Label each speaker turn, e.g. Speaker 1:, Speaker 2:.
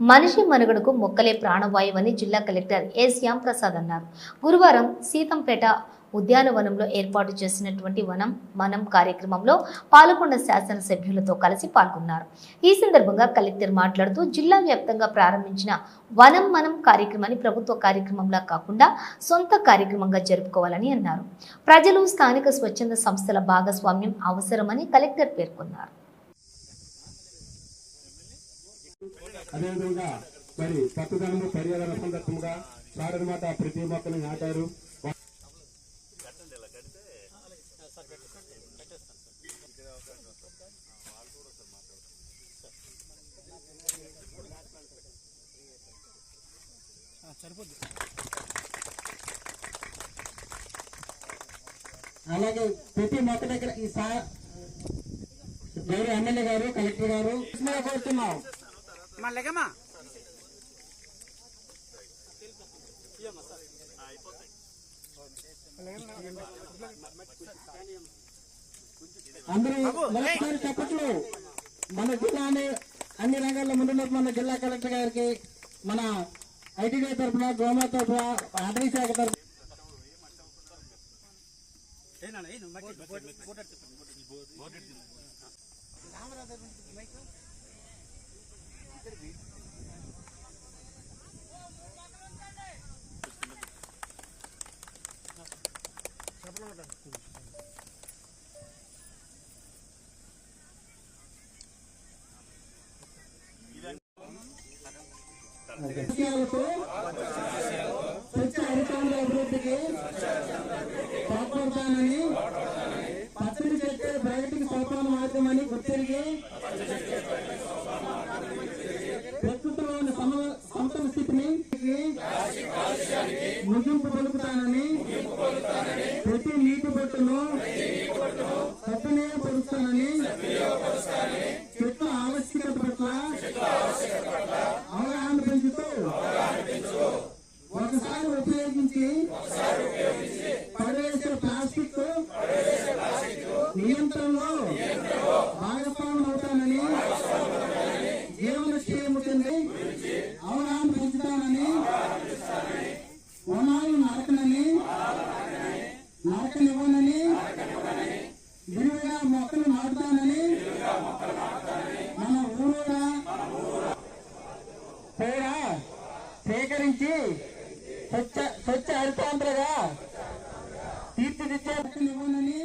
Speaker 1: మనిషి మనుగడకు మొక్కలే ప్రాణవాయువని జిల్లా కలెక్టర్ ఏ శ్యామ్ ప్రసాద్ అన్నారు. గురువారం సీతంపేట ఉద్యానవనంలో ఏర్పాటు చేసినటువంటి వనం మనం కార్యక్రమంలో పాల్గొన్న శాసనసభ్యులతో కలిసి పాల్గొన్నారు. ఈ సందర్భంగా కలెక్టర్ మాట్లాడుతూ జిల్లా వ్యాప్తంగా ప్రారంభించిన వనం మనం కార్యక్రమాన్ని ప్రభుత్వ కార్యక్రమంలా కాకుండా సొంత కార్యక్రమంగా జరుపుకోవాలని అన్నారు. ప్రజలు స్థానిక స్వచ్ఛంద సంస్థల భాగస్వామ్యం అవసరమని కలెక్టర్ పేర్కొన్నారు.
Speaker 2: అదేవిధంగా మరి పట్టుదలము పర్యావరణ సందర్భంగా సారనమాట ప్రతి మొక్కలు నాటారు.
Speaker 3: అలాగే ప్రతి మొక్క దగ్గర ఈ సార్ గౌరవ ఎమ్మెల్యే గారు కలెక్టర్ గారు కోరుతున్నాం.
Speaker 4: మళ్ళగమ్మా
Speaker 3: అందరూ మరొకసారి చెప్పట్లు మన జిల్లాని అన్ని రంగాల్లో ముందున్న మన జిల్లా కలెక్టర్ గారికి మన ఐటీడీ తరఫున గోమా తరఫున అటవీ శాఖ తరఫున విషయాలతో స్వచ్ఛ హరితాంధ్ర అభివృద్ధికి తోడ్పడతానని పచ్చడి చెట్టు ప్రగతికి సోపాన మార్గమని గుర్తిరిగి స్థితిని ముగింపు పలుకుతానని ప్రతి నీటి బొట్టును సద్వినియోగపరుస్తానని చెట్ల ఆవశ్యకత పట్ల అవగాహన పెంచుతూ ఒకసారి ఉపయోగించి పడవేసే ప్లాస్టిక్ నియంత్రణలో భాగస్వామ్యం అవుతానని జీవన క్షేమతిని అవగాహన పెంచుతానని నరకనని నరకనివ్వనని విరివిగా మొక్కలు నాటుతానని మన ఊరుగా కూడా సేకరించి స్వచ్ఛ స్వచ్ఛ హరితాంధ్రగా తీర్చిదిద్దే విరివిగా